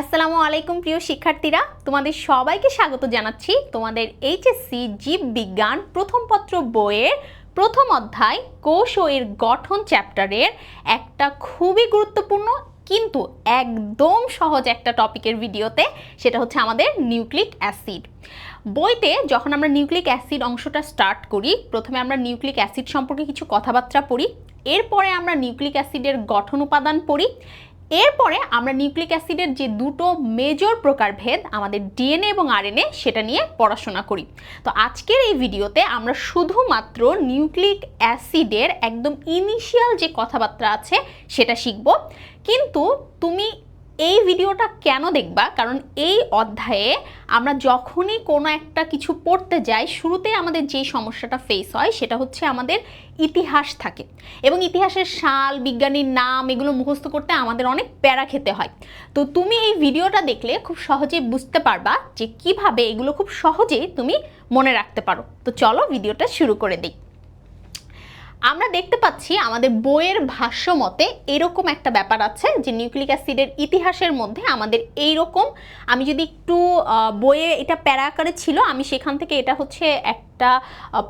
আসসালামু আলাইকুম, প্রিয় শিক্ষার্থীরা। তোমাদের সবাইকে স্বাগত জানাচ্ছি তোমাদের এইচএসসি জীব বিজ্ঞান প্রথম পত্র বইয়ের প্রথম অধ্যায় কোষ ও এর গঠন চ্যাপ্টারের একটা খুবই গুরুত্বপূর্ণ কিন্তু একদম সহজ একটা টপিকের ভিডিওতে, সেটা হচ্ছে আমাদের নিউক্লিক অ্যাসিড। বইতে যখন আমরা নিউক্লিক অ্যাসিড অংশটা স্টার্ট করি, প্রথমে আমরা নিউক্লিক অ্যাসিড সম্পর্কে কিছু কথাবার্তা পড়ি, এরপরে আমরা নিউক্লিক অ্যাসিডের গঠন উপাদান পড়ি এরপরে আমরা নিউক্লিক অ্যাসিডের যে দুটো মেজর প্রকারভেদ আমাদের ডিএনএ এবং আরএনএ সেটা নিয়ে পড়াশোনা করি। তো আজকের এই ভিডিওতে আমরা শুধুমাত্র নিউক্লিক অ্যাসিডের একদম ইনিশিয়াল যে কথাবার্তা আছে, সেটা শিখব। কিন্তু তুমি এই ভিডিওটা কেন দেখবা? কারণ এই অধ্যায়ে আমরা যখনই কোনো একটা কিছু পড়তে যাই শুরুতে আমাদের যে সমস্যাটা ফেস হয়, সেটা হচ্ছে আমাদের ইতিহাস থাকে। এবং ইতিহাসের সাল, বিজ্ঞানীর নাম, এগুলো মুখস্থ করতে আমাদের অনেক প্যারা খেতে হয়। তো তুমি এই ভিডিওটা দেখলে খুব সহজেই বুঝতে পারবা যে কীভাবে এগুলো খুব সহজেই তুমি মনে রাখতে পারো। তো চলো ভিডিওটা শুরু করে দিই। আমরা দেখতে পাচ্ছি আমাদের বইয়ের ভাষ্য মতে এরকম একটা ব্যাপার আছে যে নিউক্লিক অ্যাসিডের ইতিহাসের মধ্যে আমাদের এই রকম আমি যদি একটু বইয়ে এটা প্যারা আকারে ছিল, আমি সেখান থেকে এটা হচ্ছে একটা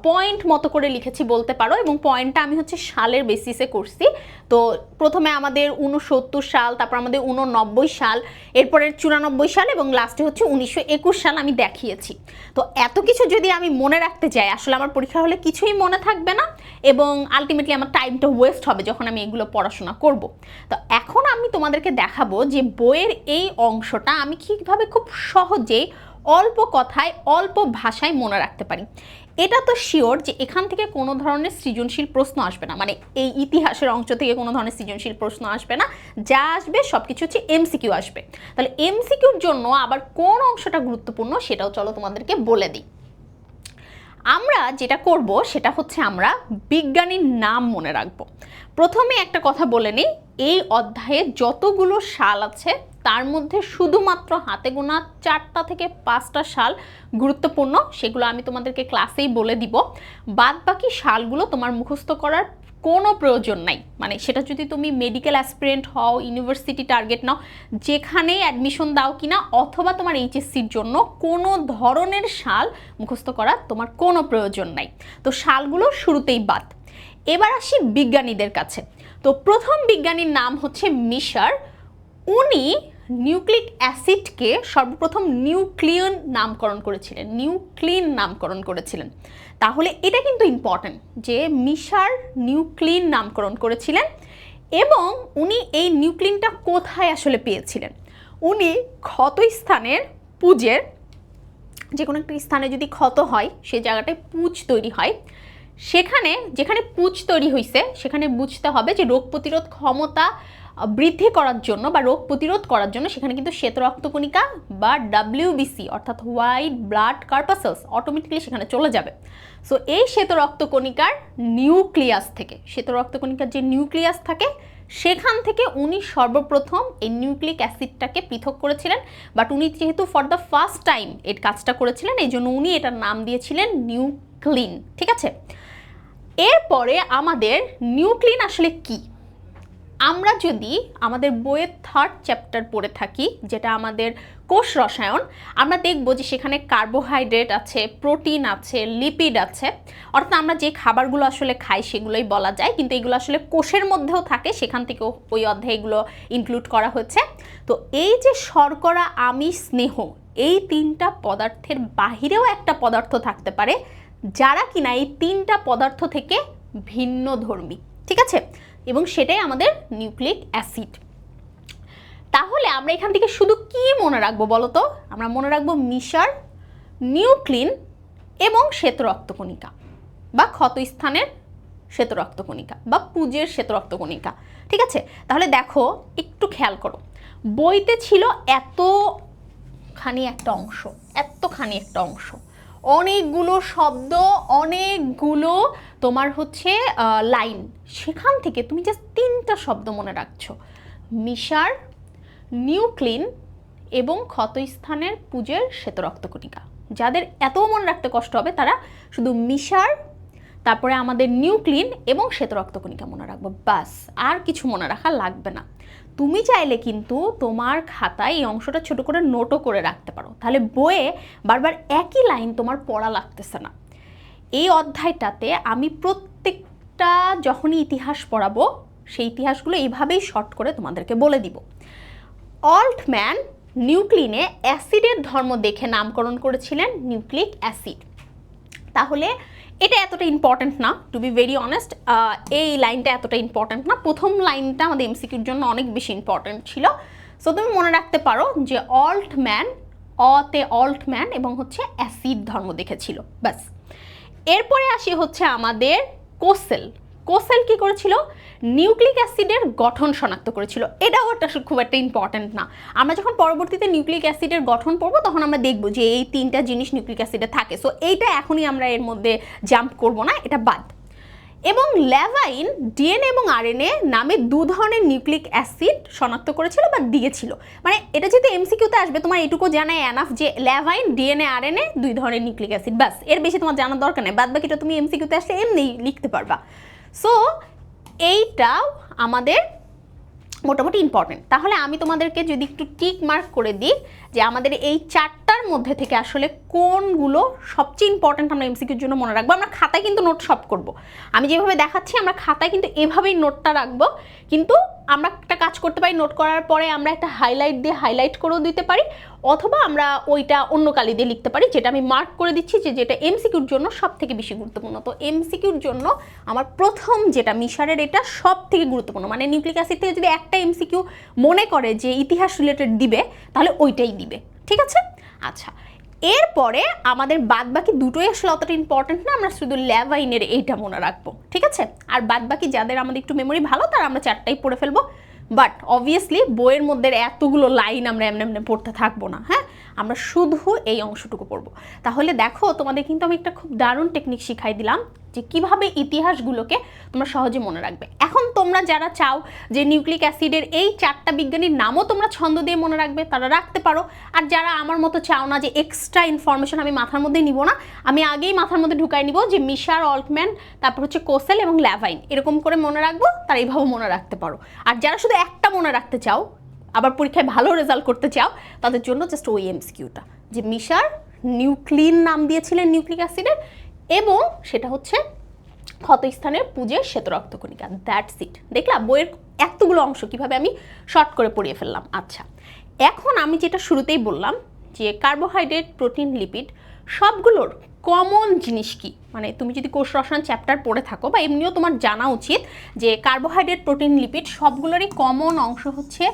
পয়েন্ট মতো করে লিখেছি বলতে পারো এবং পয়েন্টটা আমি হচ্ছে সালের বেসিসে করছি। তো প্রথমে আমাদের উনসত্তর সাল, তারপর আমাদের উননব্বই সাল এরপরে চুরানব্বই সাল এবং লাস্টে হচ্ছে উনিশশো একুশ সাল আমি দেখিয়েছি। তো এত কিছু যদি আমি মনে রাখতে যাই, আসলে আমার পরীক্ষা হলে কিছুই মনে থাকবে না এবং আলটিমেটলি আমার টাইমটা ওয়েস্ট হবে যখন আমি এগুলো পড়াশোনা করব। তো এখন আমি তোমাদেরকে দেখাবো যে বইয়ের এই অংশটা আমি কীভাবে খুব সহজেই অল্প কথায়, অল্প ভাষায় মনে রাখতে পারি। এটা তো শিওর যে এখান থেকে কোনো ধরনের সৃজনশীল প্রশ্ন আসবে না। মানে এই ইতিহাসের অংশ থেকে কোনো ধরনের সৃজনশীল প্রশ্ন আসবে না। যা আসবে সব কিছু হচ্ছে এমসিকিউ আসবে। তাহলে এমসিকিউর জন্য আবার কোন অংশটা গুরুত্বপূর্ণ সেটাও চলো তোমাদেরকে বলে দিই। আমরা যেটা করব সেটা হচ্ছে আমরা বিজ্ঞানীর নাম মনে রাখব। প্রথমে একটা কথা বলে নিই, এই অধ্যায়ে যতগুলো সাল আছে তার মধ্যে শুধুমাত্র হাতে গোনা চারটা থেকে পাঁচটা সাল গুরুত্বপূর্ণ, সেগুলো আমি তোমাদেরকে ক্লাসেই বলে দিব। বাদ বাকি সালগুলো তোমার মুখস্থ করার কোনো প্রয়োজন নাই। মানে সেটা যদি তুমি মেডিকেল অ্যাসপিরেন্ট হও ইউনিভার্সিটি টার্গেট নাও, যেখানেই অ্যাডমিশন দাও কিনা, অথবা তোমার এইচএসসির জন্য কোনো ধরনের সাল মুখস্থ করার তোমার কোনো প্রয়োজন নাই। তো সালগুলো শুরুতেই বাদ। এবার আসি বিজ্ঞানীদের কাছে। তো প্রথম বিজ্ঞানীর নাম হচ্ছে মিশার। উনি নিউক্লিক অ্যাসিডকে সর্বপ্রথম নিউক্লিয়ন নামকরণ করেছিলেন, নিউক্লিন নামকরণ করেছিলেন। তাহলে এটা কিন্তু ইম্পর্ট্যান্ট যে মিশার নিউক্লিন নামকরণ করেছিলেন এবং উনি এই নিউক্লিনটা কোথায় আসলে পেয়েছিলেন? উনি ক্ষতস্থানের পুজের যে কোনো একটা স্থানে যদি ক্ষত হয় সেই জায়গাটায় পুজ তৈরি হয়। সেখানে, যেখানে পুজ তৈরি হয়েছে সেখানে বুঝতে হবে যে রোগ প্রতিরোধ ক্ষমতা বৃদ্ধি করার জন্য বা রোগ প্রতিরোধ করার জন্য সেখানে কিন্তু শ্বেত রক্তকণিকা বা ডাব্লিউবিসি অর্থাৎ হোয়াইট ব্লাড কার্পাসেলস অটোমেটিক্যালি সেখানে চলে যাবে। সো এই শ্বেত রক্তকণিকার নিউক্লিয়াস থেকে, শ্বেত রক্তকণিকার যে নিউক্লিয়াস থাকে, সেখান থেকে উনি সর্বপ্রথম এই নিউক্লিক অ্যাসিডটাকে পৃথক করেছিলেন। বাট উনি যেহেতু ফর দ্য ফার্স্ট টাইম এর কাজটা করেছিলেন, এই জন্য উনি এটার নাম দিয়েছিলেন নিউক্লিন ঠিক আছে? এরপরে আমাদের নিউক্লিন আসলে কি? আমরা যদি আমাদের বইয়ের থার্ড চ্যাপ্টার পড়ে থাকি, যেটা আমাদের কোষ রসায়ন, আমরা দেখব যে সেখানে কার্বোহাইড্রেট আছে প্রোটিন আছে লিপিড আছে। অর্থাৎ আমরা যে খাবারগুলো আসলে খাই সেগুলোই বলা যায়, কিন্তু এগুলো আসলে কোষের মধ্যেও থাকে, সেখান থেকেও ওই অধ্যায়ে এগুলো ইনক্লুড করা হচ্ছে। তো এই যে শর্করা, আমিষ, স্নেহ, এই তিনটা পদার্থের বাহিরেও একটা পদার্থ থাকতে পারে, যারা কিনা এই তিনটা পদার্থ থেকে ভিন্ন ধর্মী, ঠিক আছে? এবং সেটাই আমাদের নিউক্লিক অ্যাসিড। তাহলে আমরা এখান থেকে শুধু কি মনে রাখব বলো তো? আমরা মনে রাখব মিশার, নিউক্লিন এবং শ্বেত রক্তকণিকা বা ক্ষতস্থানের শ্বেত রক্তকণিকা বা পুজের শ্বেত রক্তকণিকা ঠিক আছে? তাহলে দেখো, একটু খেয়াল করো, বইতে ছিল এতখানি একটা অংশ, এতখানি একটা অংশ। অনেকগুলো শব্দ, অনেকগুলো তোমার হচ্ছে লাইন। সেখান থেকে তুমি জাস্ট তিনটা শব্দ মনে রাখছো। মিশার, নিউক্লিন এবং ক্ষতস্থানের পুজের শ্বেত রক্তকণিকা যাদের এত মনে রাখতে কষ্ট হবে, তারা শুধু মিশার, তারপরে আমাদের নিউক্লিন এবং শ্বেত রক্তকণিকা মনে রাখব। বাস আর কিছু মনে রাখা লাগবে না। তুমি চাইলে কিন্তু তোমার খাতায় এই অংশটা ছোট করে নোটও করে রাখতে পারো। তাহলে বইয়ে বারবার একই লাইন তোমার পড়া লাগতেছে না। এই অধ্যায়টাতে আমি প্রত্যেকটা যখনই ইতিহাস পড়াবো, সেই ইতিহাসগুলো এইভাবেই শর্ট করে তোমাদেরকে বলে দিব। অল্টম্যান নিউক্লিনে অ্যাসিডের ধর্ম দেখে নামকরণ করেছিলেন নিউক্লিক অ্যাসিড তাহলে এটা এতটা ইম্পর্ট্যান্ট না টু বি ভেরি অনেস্ট এই লাইনটা এতটা ইম্পর্ট্যান্ট না। প্রথম লাইনটা আমাদের এমসিকিউর জন্য অনেক বেশি ইম্পর্টেন্ট ছিল। সো তুমি মনে রাখতে পারো যে অল্ট ম্যান অতে অল্ট ম্যান এবং হচ্ছে অ্যাসিড ধর্ম দেখেছিল। ব্যাস। এরপরে আসি হচ্ছে আমাদের কোসেল কোসেল কি করেছিল? নিউক্লিক অ্যাসিডের গঠন শনাক্ত করেছিল। এটাও একটা খুব একটা ইম্পর্ট্যান্ট না। আমরা যখন পরবর্তীতে নিউক্লিক অ্যাসিডের গঠন পড়ব, তখন আমরা দেখব যে এই তিনটা জিনিস নিউক্লিক অ্যাসিডে থাকে। সো এইটা এখনই আমরা এর মধ্যে জাম্প করব না, এটা বাদ। এবং ল্যাভাইন ডিএনএ এবং আরএনএ নামে দু ধরনের নিউক্লিক অ্যাসিড শনাক্ত করেছিল বা দিয়েছিল। মানে এটা যেহেতু এমসিকিউতে আসবে, তোমার এটুকু জানাই এনাফ যে ল্যাভাইন, ডিএনএ, আরএনএ দুই ধরনের নিউক্লিক অ্যাসিড, ব্যাস। এর বেশি তোমার জানার দরকার নেই। বাদ বাকিটা তুমি এমসিকিউতে আসলে এমনি লিখতে পারবা। সো এইটাও আমাদের মোটামুটি ইম্পর্টেন্ট তাহলে আমি তোমাদেরকে যদি একটু টিক মার্ক করে দিই যে আমাদের এই চারটার মধ্যে থেকে আসলে কোনগুলো সবচেয়ে ইম্পর্টেন্ট আমরা এমসিকিউর জন্য মনে রাখব। আমরা খাতায় কিন্তু নোট সব করব। আমি যেভাবে দেখাচ্ছি, আমরা খাতায় কিন্তু এভাবেই নোটটা রাখব। কিন্তু আমরা একটা কাজ করতে পারি নোট করার পরে আমরা একটা হাইলাইট দিয়ে হাইলাইট করেও দিতে পারি, অথবা আমরা ওইটা অন্য কালি দিয়ে লিখতে পারি, যেটা আমি মার্ক করে দিচ্ছি যে যেটা এমসিকিউর জন্য সব থেকে বেশি গুরুত্বপূর্ণ। তো এমসিকিউর জন্য আমার প্রথম যেটা মিশারের, এটা সব থেকে গুরুত্বপূর্ণ। মানে নিউক্লিক অ্যাসিড থেকে যদি একটা এমসিকিউ মনে করে যে ইতিহাস রিলেটেড দিবে, তাহলে ওইটাই দিবে। ঠিক আছে? আচ্ছা এরপরে আমাদের বাদ বাকি দুটোই আসলে অতটা ইম্পর্টেন্ট না, আমরা শুধু ল্যাভাইনের এইটা মনে রাখব, ঠিক আছে? আর বাদ বাকি যাদের আমাদের একটু মেমোরি ভালো, তারা আমরা চারটাই পড়ে ফেলব। বাট অবভিয়াসলি বইয়ের মধ্যে এতগুলো লাইন আমরা এমনি এমনি পড়তে থাকব না হ্যাঁ? আমরা শুধু এই অংশটুকু পড়ব। তাহলে দেখো, তোমাদের কিন্তু আমি একটা খুব দারুণ টেকনিক শিখাই দিলাম। যে কীভাবে ইতিহাসগুলোকে তোমরা সহজে মনে রাখবে। এখন তোমরা যারা চাও যে নিউক্লিক অ্যাসিডের এই চারটা বিজ্ঞানীর নামও তোমরা ছন্দ দিয়ে মনে রাখবে, তারা রাখতে পারো। আর যারা আমার মতো চাও না যে এক্সট্রা ইনফরমেশন আমি মাথার মধ্যে নিব না, আমি আগেই মাথার মধ্যে ঢুকাই নিব যে মিশার, অল্টম্যান, তারপর হচ্ছে কোসেল এবং ল্যাভাইন। এরকম করে মনে রাখব, তারা এইভাবে মনে রাখতে পারো। আর যারা শুধু একটা মনে রাখতে চাও, আবার পরীক্ষায় ভালো রেজাল্ট করতে চাও, তাদের জন্য জাস্ট ওই এমসকিউটা যে মিশার নিউক্লিন নাম দিয়েছিলেন নিউক্লিক অ্যাসিডের এবং সেটা হচ্ছে ক্ষতস্থানের পুজে শ্বেত রক্তকণিকা দ্যাটস ইট দেখলাম বইয়ের এতগুলো অংশ কীভাবে আমি শর্ট করে পড়িয়ে ফেললাম। আচ্ছা এখন আমি যেটা শুরুতেই বললাম যে কার্বোহাইড্রেট প্রোটিন লিপিড সবগুলোর কমন জিনিস কি? মানে তুমি যদি কোষ রসায়ন চ্যাপ্টার পড়ে থাকো বা এমনিও তোমার জানা উচিত যে কার্বোহাইড্রেট প্রোটিন লিপিড সবগুলোরই কমন অংশ হচ্ছে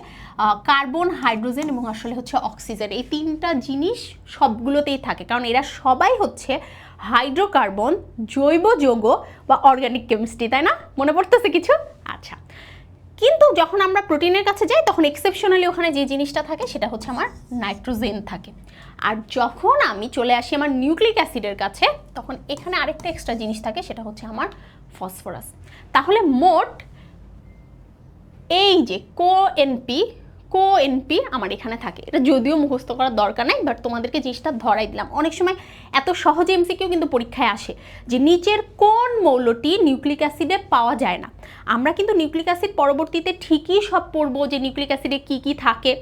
কার্বন হাইড্রোজেন এবং আসলে হচ্ছে অক্সিজেন এই তিনটা জিনিস সবগুলোতেই থাকে। কারণ এরা সবাই হচ্ছে হাইড্রোকার্বন, জৈব যৌগ বা অর্গানিক কেমিস্ট্রি তাই না? মনে পড়তেছে কিছু? আচ্ছা। কিন্তু যখন আমরা প্রোটিনের কাছে যাই, তখন এক্সেপশনালি ওখানে যে জিনিসটা থাকে, সেটা হচ্ছে আমার নাইট্রোজেন থাকে। আর যখন আমি চলে আসি আমার নিউক্লিক অ্যাসিডের কাছে, তখন এখানে আরেকটা এক্সট্রা জিনিস থাকে, সেটা হচ্ছে আমার ফসফরাস। তাহলে মোট এই যে কো এনপি কো এনপি আমার এখানে থাকে। এটা যদিও মুখস্থ করার দরকার নাই বাট তোমাদেরকে জিনিসটা ধরাই দিলাম। অনেক সময় এত সহজে এমসিকিউ কিন্তু পরীক্ষায় আসে যে নিচের কোন মৌলটি নিউক্লিক অ্যাসিডে পাওয়া যায় না। আমরা কিন্তু নিউক্লিক অ্যাসিড পরবর্তীতে ঠিকই সব পড়ব যে নিউক্লিক অ্যাসিডে কী কী থাকে।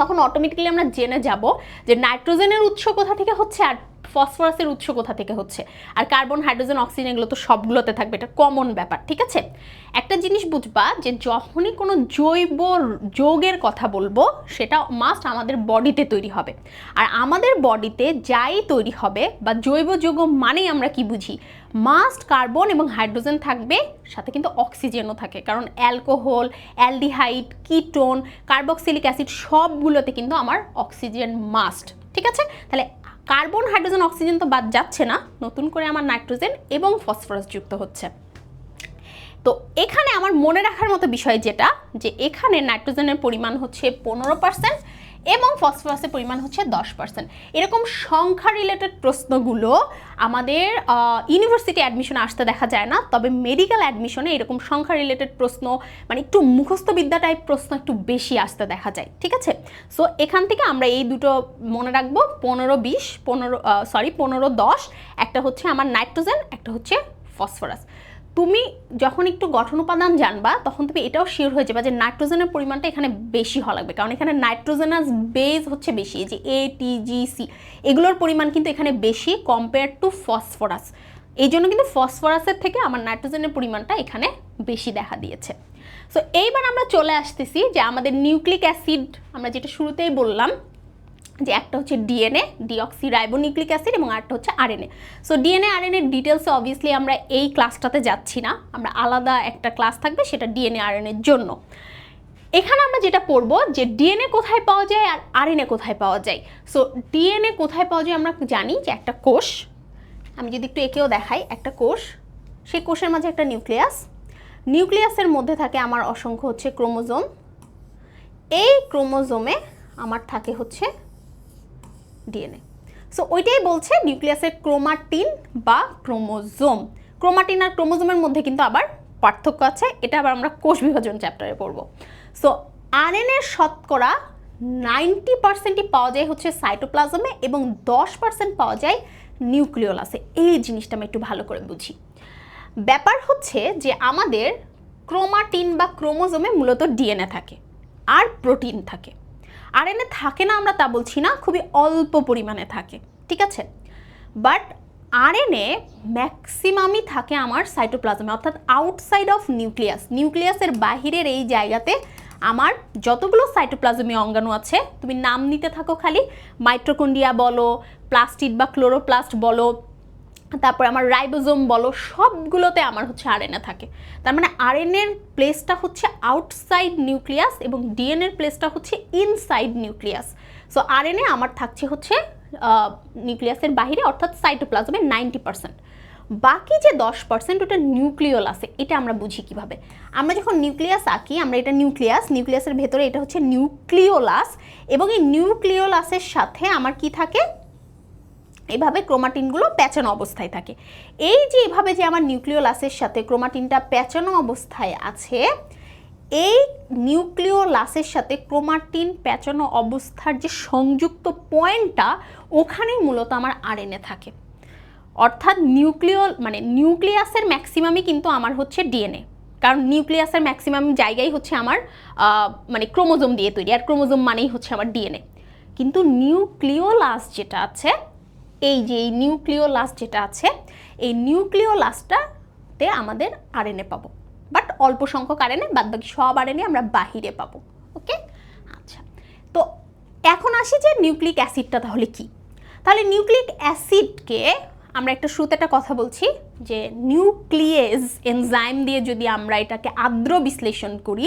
তখন অটোমেটিক্যালি আমরা জেনে যাব যে নাইট্রোজেনের উৎস কোথা থেকে হচ্ছে আর ফসফরাসের উৎস কোথা থেকে হচ্ছে। আর কার্বন হাইড্রোজেন অক্সিজেন এগুলো তো সবগুলোতে থাকবে, এটা কমন ব্যাপার, ঠিক আছে? একটা জিনিস বুঝবা যে যখনই কোনো জৈব যৌগের কথা বলব, সেটা মাস্ট আমাদের বডিতে তৈরি হবে। আর আমাদের বডিতে যাই তৈরি হবে বা জৈব যৌগ মানেই আমরা কি বুঝি? মাস্ট কার্বন এবং হাইড্রোজেন থাকবে, সাথে কিন্তু অক্সিজেনও থাকে। কারণ alcohol, aldehyde, ketone, carboxylic acid সবগুলোতে কিন্তু আমার অক্সিজেন মাস্ট। ঠিক আছে? তাহলে কার্বন, হাইড্রোজেন, অক্সিজেন তো বাদ যাচ্ছে না, নতুন করে আমার নাইট্রোজেন এবং ফসফরাস যুক্ত হচ্ছে। তো এখানে আমার মনে রাখার মতো বিষয় যেটা, যে এখানে নাইট্রোজেনের পরিমাণ হচ্ছে পনেরো পার্সেন্ট এবং ফসফরাসের পরিমাণ হচ্ছে দশ পার্সেন্ট এরকম সংখ্যা রিলেটেড প্রশ্নগুলো আমাদের ইউনিভার্সিটি অ্যাডমিশনে আসতে দেখা যায় না, তবে মেডিকেল অ্যাডমিশনে এরকম সংখ্যা রিলেটেড প্রশ্ন মানে একটু মুখস্থবিদ্যা টাইপ প্রশ্ন একটু বেশি আসতে দেখা যায়, ঠিক আছে? সো এখান থেকে আমরা এই দুটো মনে রাখব, পনেরো বিশ, পনেরো সরি পনেরো দশ, একটা হচ্ছে আমার নাইট্রোজেন একটা হচ্ছে ফসফরাস তুমি যখন একটু গঠন উপাদান জানবা, তখন তুমি এটাও শিওর হয়ে যাবে যে নাইট্রোজেনের পরিমাণটা এখানে বেশি হওয়া লাগবে। কারণ এখানে নাইট্রোজেনাস বেজ হচ্ছে বেশি যে এ টি জি সি এগুলোর পরিমাণ কিন্তু এখানে বেশি কম্পেয়ার টু ফসফরাস এই জন্য কিন্তু ফসফরাসের থেকে আমার নাইট্রোজেনের পরিমাণটা এখানে বেশি দেখা দিয়েছে। সো এইবার আমরা চলে আসতেছি যে আমাদের নিউক্লিক অ্যাসিড আমরা যেটা শুরুতেই বললাম যে একটা হচ্ছে ডিএনএ ডিঅক্সি রাইবোনিউক্লিক অ্যাসিড এবং আরেকটা হচ্ছে আরএনএ। সো ডিএনএ, আরএনএ ডিটেলসে অবভিয়াসলি আমরা এই ক্লাসটাতে যাচ্ছি না। আমরা আলাদা একটা ক্লাস থাকবে, সেটা ডিএনএ, আরএনএর জন্য। এখানে আমরা যেটা পড়ব যে ডিএনএ কোথায় পাওয়া যায় আর আরএনএ কোথায় পাওয়া যায়। সো ডিএনএ কোথায় পাওয়া যায় আমরা জানি যে একটা কোষ, আমি যদি একটু একেও দেখাই, একটা কোষ সেই কোষের মাঝে একটা নিউক্লিয়াস। নিউক্লিয়াসের মধ্যে থাকে আমার অসংখ্য হচ্ছে ক্রোমোজোম। এই ক্রোমোজোমে আমার থাকে হচ্ছে ডিএনএ সো ওইটাই বলছে নিউক্লিয়াসের ক্রোমাটিন বা ক্রোমোজোম। ক্রোমাটিন আর ক্রোমোজোমের মধ্যে কিন্তু আবার পার্থক্য আছে, এটা আবার আমরা কোষ বিভাজন চ্যাপ্টারে পড়ব। সো আরএনএর শতকরা নাইনটি পার্সেন্টই পাওয়া যায় হচ্ছে সাইটোপ্লাজমে এবং দশ পার্সেন্ট পাওয়া যায় নিউক্লিওলাসে এই জিনিসটা আমি একটু ভালো করে বুঝি। ব্যাপার হচ্ছে যে আমাদের ক্রোমাটিন বা ক্রোমোজোমে মূলত ডিএনএ থাকে, আর প্রোটিন থাকে। আরএনএ থাকে না আমরা তা বলছি না, খুবই অল্প পরিমাণে থাকে, ঠিক আছে? বাট আরএনএ ম্যাক্সিমামই থাকে আমার সাইটোপ্লাজমে অর্থাৎ আউটসাইড অফ নিউক্লিয়াস নিউক্লিয়াসের বাহিরের এই জায়গাতে আমার যতগুলো সাইটোপ্লাজমীয় অঙ্গাণু আছে, তুমি নাম নিতে থাকো খালি মাইট্রোকন্ডিয়া বলো প্লাস্টিড বা ক্লোরোপ্লাস্ট বলো তারপর আমার রাইবোজোম বলো, সবগুলোতে আমার হচ্ছে আরএনএ থাকে। তার মানে আরএনএর প্লেসটা হচ্ছে আউটসাইড নিউক্লিয়াস এবং ডিএনএর প্লেসটা হচ্ছে ইনসাইড নিউক্লিয়াস সো আরএনএ আমার থাকছে হচ্ছে নিউক্লিয়াসের বাইরে অর্থাৎ সাইটোপ্লাজমে নাইনটি পার্সেন্ট বাকি যে দশ পার্সেন্ট ওটা নিউক্লিয়ল আছে, এটা আমরা বুঝি কীভাবে? আমরা যখন নিউক্লিয়াস আঁকি, আমরা এটা নিউক্লিয়াস নিউক্লিয়াসের ভেতরে এটা হচ্ছে নিউক্লিওলাস এবং এই নিউক্লিওলাসের সাথে আমার কি থাকে? এভাবে ক্রোমাটিনগুলো প্যাঁচানো অবস্থায় থাকে। এই যে এভাবে যে আমার নিউক্লিওলাসের সাথে ক্রোমাটিনটা প্যাচানো অবস্থায় আছে, এই নিউক্লিওলাসের সাথে ক্রোমাটিন প্যাচানো অবস্থার যে সংযুক্ত পয়েন্টটা, ওখানেই মূলত আমার আরএনএ থাকে। অর্থাৎ নিউক্লিও মানে নিউক্লিয়াসের ম্যাক্সিমামই কিন্তু আমার হচ্ছে ডিএনএ। কারণ নিউক্লিয়াসের ম্যাক্সিমাম জায়গায় হচ্ছে আমার মানে ক্রোমোজোম দিয়ে তৈরি। আর ক্রোমোজোম মানেই হচ্ছে আমার ডিএনএ। কিন্তু নিউক্লিওলাস যেটা আছে এই যে এই নিউক্লিওলাস যেটা আছে, এই নিউক্লিওলাসটাতে আমাদের আরএনএ পাবো। বাট অল্প সংখ্যক আরএনএ বাদ বাকি সব আরএনএ আমরা বাহিরে পাবো। ওকে আচ্ছা। তো এখন আসি যে নিউক্লিক অ্যাসিডটা তাহলে কি? তাহলে নিউক্লিক অ্যাসিডকে আমরা একটা শুরুতে একটা কথা বলছি যে নিউক্লিয়েজ এনজাইম দিয়ে যদি আমরা এটাকে আর্দ্র বিশ্লেষণ করি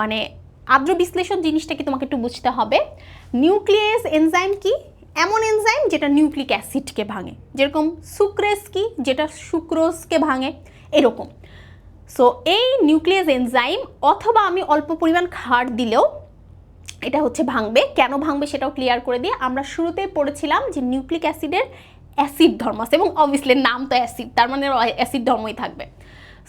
মানে আর্দ্র বিশ্লেষণ জিনিসটাকে তোমাকে একটু বুঝতে হবে? নিউক্লিয়েজ এনজাইম কি? এমন এনজাইম যেটা নিউক্লিক অ্যাসিডকে ভাঙে। যেরকম সুক্রেস কি? যেটা সুক্রোজকে ভাঙে। এরকম। সো এই নিউক্লিয়াস এনজাইম অথবা আমি অল্প পরিমাণ খার দিলেও এটা হচ্ছে ভাঙবে। কেন ভাঙবে সেটাও ক্লিয়ার করে দিয়ে আমরা শুরুতেই পড়েছিলাম যে নিউক্লিক অ্যাসিডের অ্যাসিড ধর্ম আছে এবং অবভিয়াসলি নাম তো অ্যাসিড তার মানে অ্যাসিড ধর্মই থাকবে।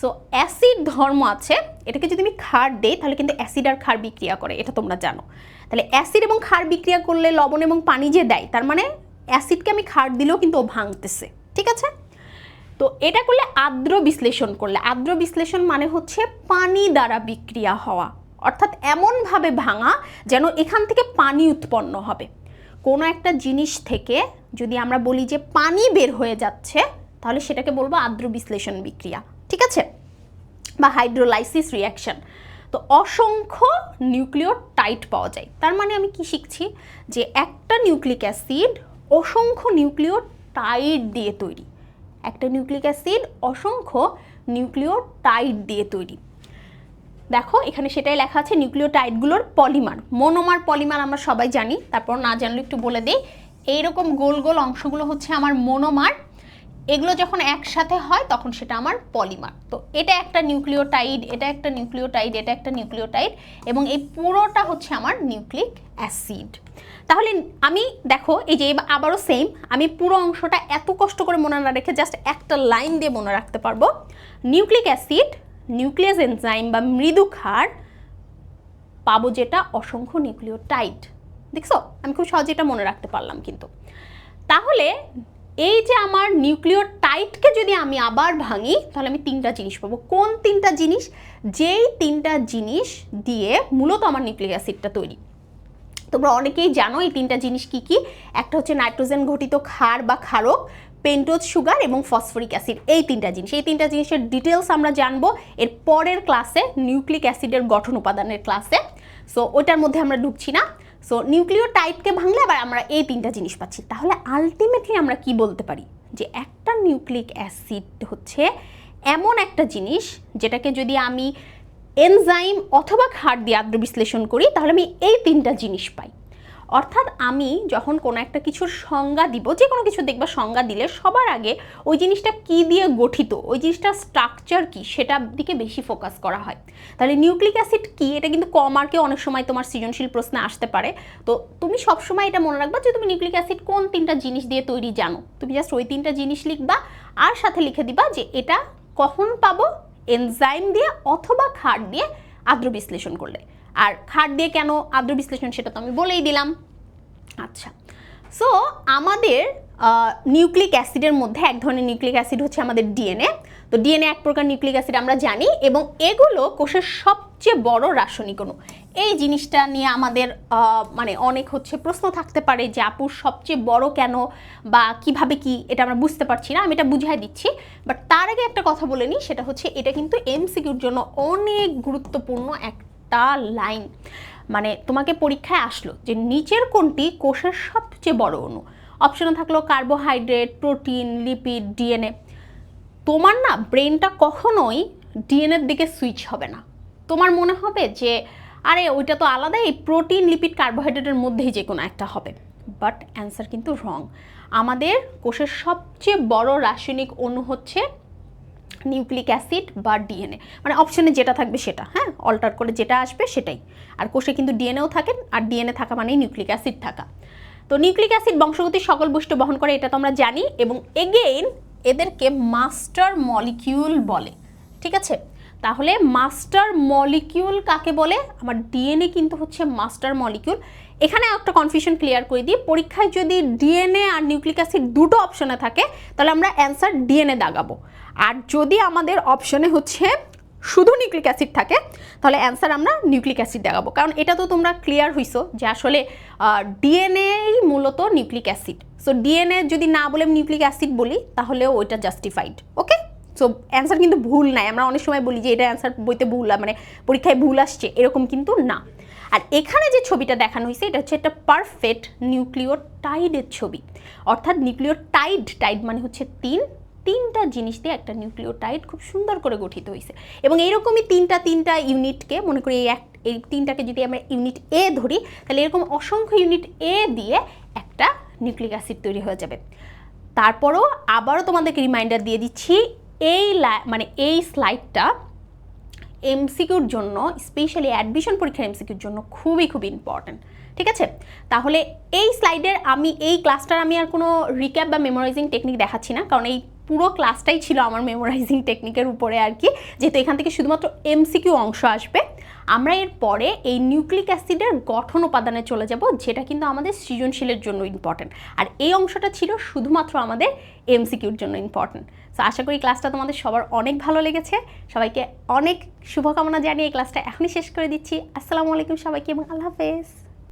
সো অ্যাসিড ধর্ম আছে, এটাকে যদি আমি ক্ষার দেই, তাহলে কিন্তু অ্যাসিড আর ক্ষার বিক্রিয়া করে, এটা তোমরা জানো। তাহলে অ্যাসিড এবং ক্ষার বিক্রিয়া করলে লবণ এবং পানি যে দেয়, তার মানে অ্যাসিডকে আমি ক্ষার দিলেও কিন্তু ও ভাঙতেছে, ঠিক আছে? তো এটা করলে আর্দ্র বিশ্লেষণ করলে, আর্দ্র বিশ্লেষণ মানে হচ্ছে পানি দ্বারা বিক্রিয়া হওয়া, অর্থাৎ এমনভাবে ভাঙা যেন এখান থেকে পানি উৎপন্ন হবে। কোনো একটা জিনিস থেকে যদি আমরা বলি যে পানি বের হয়ে যাচ্ছে, তাহলে সেটাকে বলব আর্দ্র বিশ্লেষণ বিক্রিয়া। আছে বা হাইড্রোলাইসিস রিয়াকশন তো অসংখ্য নিউক্লিওটাইড পাওয়া যায়। তার মানে আমি কি শিখছি? যে একটা নিউক্লিক অ্যাসিড অসংখ্য নিউক্লিওটাইড দিয়ে তৈরি। একটা নিউক্লিক অ্যাসিড অসংখ্য নিউক্লিওটাইড দিয়ে তৈরি। দেখো, এখানে সেটাই লেখা আছে, নিউক্লিওটাইডগুলোর পলিমার। মনোমার পলিমার আমরা সবাই জানি। তারপর না জানলে একটু বলে দিই। এইরকম গোল গোল অংশগুলো হচ্ছে আমার মনোমার এগুলো যখন একসাথে হয়, তখন সেটা আমার পলিমার। তো এটা একটা নিউক্লিওটাইড, এটা একটা নিউক্লিওটাইড, এটা একটা নিউক্লিওটাইড এবং এই পুরোটা হচ্ছে আমার নিউক্লিক অ্যাসিড। তাহলে আমি, দেখো, এই যে আবারও সেম আমি পুরো অংশটা এত কষ্ট করে মনে না রেখে জাস্ট একটা লাইন দিয়ে মনে রাখতে পারব। নিউক্লিক অ্যাসিড, নিউক্লিয়াস এনজাইম বা মৃদু ক্ষার পাবো যেটা অসংখ্য নিউক্লিওটাইড। দেখছ? আমি খুব সহজে এটা মনে রাখতে পারলাম কিন্তু। তাহলে এই যে আমার নিউক্লিওটাইডকে যদি আমি আবার ভাঙি, তাহলে আমি তিনটা জিনিস পাবো। কোন তিনটা জিনিস? যেই তিনটা জিনিস দিয়ে মূলত আমার নিউক্লিক অ্যাসিডটা তৈরি। তোমরা অনেকেই জানো এই তিনটা জিনিস কি কি? একটা হচ্ছে নাইট্রোজেন ঘটিত ক্ষার বা ক্ষারক, পেন্টোজ সুগার এবং ফসফরিক অ্যাসিড। এই তিনটা জিনিস। এই তিনটা জিনিসের ডিটেলস আমরা জানব এর পরের ক্লাসে নিউক্লিক অ্যাসিডের গঠন উপাদানের ক্লাসে। সো ওটার মধ্যে আমরা ঢুকছি না। সো নিউক্লিওটাইডকে ভাঙলে আবার আমরা এই তিনটা জিনিস পাচ্ছি। তাহলে আলটিমেটলি আমরা কি বলতে পারি? যে একটা নিউক্লিক অ্যাসিড হচ্ছে এমন একটা জিনিস যেটাকে যদি আমি এনজাইম অথবা ক্ষার দিয়ে আদ্র বিশ্লেষণ করি, তাহলে আমি এই তিনটা জিনিস পাই। অর্থাৎ আমি যখন কোনো একটা কিছুর সংজ্ঞা দিব, যে কোনো কিছু দেখবা সংজ্ঞা দিলে সবার আগে ওই জিনিসটা কি দিয়ে গঠিত, ওই জিনিসটার স্ট্রাকচার কি সেটার দিকে বেশি ফোকাস করা হয়। তাহলে নিউক্লিক অ্যাসিড কি, এটা কিন্তু কমার্কে অনেক সময় তোমার সৃজনশীল প্রশ্নে আসতে পারে। তো তুমি সবসময় এটা মনে রাখবা যে তুমি নিউক্লিক অ্যাসিড কোন তিনটা জিনিস দিয়ে তৈরি জানো। তুমি জাস্ট ওই তিনটা জিনিস লিখবা, আর সাথে লিখে দিবা যে এটা কখন পাবো এনজাইম দিয়ে অথবা ক্ষার দিয়ে আদ্র বিশ্লেষণ করলে। আর ক্ষার দিয়ে কেন আদ্র বিশ্লেষণ সেটা তো আমি বলেই দিলাম। আচ্ছা সো আমাদের নিউক্লিক অ্যাসিডের মধ্যে এক ধরনের নিউক্লিক অ্যাসিড হচ্ছে আমাদের ডিএনএ তো ডিএনএ এক প্রকার নিউক্লিক অ্যাসিড আমরা জানি এবং এগুলো কোষের সবচেয়ে বড় রাসায়নিক অণু। এই জিনিসটা নিয়ে আমাদের মানে অনেক হচ্ছে প্রশ্ন থাকতে পারে যে আপুর সবচেয়ে বড় কেন বা কীভাবে কি এটা আমরা বুঝতে পারছি না, আমি এটা বুঝাই দিচ্ছি। বাট তার আগে একটা কথা বলে নিই, সেটা হচ্ছে এটা কিন্তু এমসিকিউর জন্য অনেক গুরুত্বপূর্ণ একটা লাইন। মানে তোমাকে পরীক্ষায় আসলো যে নিচের কোনটি কোষের সবচেয়ে বড় অণু? অপশনে থাকল কার্বোহাইড্রেট প্রোটিন লিপিড ডিএনএ তোমার না ব্রেনটা কখনোই ডিএনএর দিকে সুইচ হবে না। তোমার মনে হবে যে, আরে ওইটা তো আলাদা এই প্রোটিন লিপিড কার্বোহাইড্রেটের মধ্যেই যে কোনো একটা হবে। বাট অ্যান্সার কিন্তু রং আমাদের কোষের সবচেয়ে বড় রাসায়নিক অণু হচ্ছে নিউক্লিক অ্যাসিড বা ডিএনএ। মানে অপশনে যেটা থাকবে সেটা হ্যাঁ? অল্টার করে যেটা আসবে সেটাই। আর কোষে কিন্তু ডিএনএও থাকে, আর ডিএনএ থাকা মানেই নিউক্লিক অ্যাসিড থাকা। তো নিউক্লিক অ্যাসিড বংশগতির সকল বৈশিষ্ট্য বহন করে, এটা তো আমরা জানি, এবং এগেইন এদেরকে মাস্টার মলিকিউল বলে। ঠিক আছে? তাহলে মাস্টার মলিকিউল কাকে বলে? আমার ডিএনএ কিন্তু হচ্ছে মাস্টার মলিকিউল এখানে একটা কনফিউশন ক্লিয়ার করে দিই। পরীক্ষায় যদি ডিএনএ আর নিউক্লিক অ্যাসিড দুটো অপশনে থাকে, তাহলে আমরা অ্যান্সার ডিএনএ দাগাবো। আর যদি আমাদের অপশনে হচ্ছে শুধু নিউক্লিক অ্যাসিড থাকে, তাহলে অ্যান্সার আমরা নিউক্লিক অ্যাসিড দেখাবো কারণ এটা তো তোমরা ক্লিয়ার হইছো যে আসলে ডিএনএই মূলত নিউক্লিক অ্যাসিড সো ডিএনএ যদি না বলে নিউক্লিক অ্যাসিড বলি, তাহলেও ওইটা জাস্টিফাইড ওকে সো অ্যান্সার কিন্তু ভুল নাই। আমরা অনেক সময় বলি যে এটা অ্যান্সার বইতে ভুল মানে পরীক্ষায় ভুল আসছে, এরকম কিন্তু না। আর এখানে যে ছবিটা দেখানো হয়েছে, এটা হচ্ছে একটা পারফেক্ট নিউক্লিওটাইডের ছবি। অর্থাৎ নিউক্লিওটাইড টাইড মানে হচ্ছে তিন তিনটা জিনিস দিয়ে একটা নিউক্লিওটাইড খুব সুন্দর করে গঠিত হয়েছে। এবং এইরকমই তিনটা তিনটা ইউনিটকে মনে করি এই এক এই তিনটাকে যদি আমরা ইউনিট এ ধরি, তাহলে এরকম অসংখ্য ইউনিট এ দিয়ে একটা নিউক্লিক অ্যাসিড তৈরি হয়ে যাবে। তারপরও আবারও তোমাদেরকে রিমাইন্ডার দিয়ে দিচ্ছি, এই মানে এই স্লাইডটা এমসিকিউর জন্য স্পেশালি অ্যাডমিশন পরীক্ষার এমসিকিউর জন্য খুবই, খুব ইম্পর্ট্যান্ট ঠিক আছে? তাহলে এই স্লাইডের আমি, এই ক্লাসটার আমি আর কোনো রিক্যাপ বা মেমোরাইজিং টেকনিক দেখাচ্ছি না, কারণ এই পুরো ক্লাসটাই ছিল আমার মেমোরাইজিং টেকনিকের উপরে আর কি, যেহেতু এখান থেকে শুধুমাত্র এমসিকিউ অংশ আসবে। আমরা এর পরে এই নিউক্লিক অ্যাসিডের গঠন উপাদানে চলে যাব, যেটা কিন্তু আমাদের সৃজনশীলের জন্য ইম্পর্ট্যান্ট আর এই অংশটা ছিল শুধুমাত্র আমাদের এমসিকিউর জন্য ইম্পর্ট্যান্ট সো আশা করি ক্লাসটা তোমাদের সবার অনেক ভালো লেগেছে। সবাইকে অনেক শুভকামনা জানিয়ে এই ক্লাসটা এখনই শেষ করে দিচ্ছি। আসসালামু আলাইকুম সবাইকে এবং আল্লাহ হাফেজ।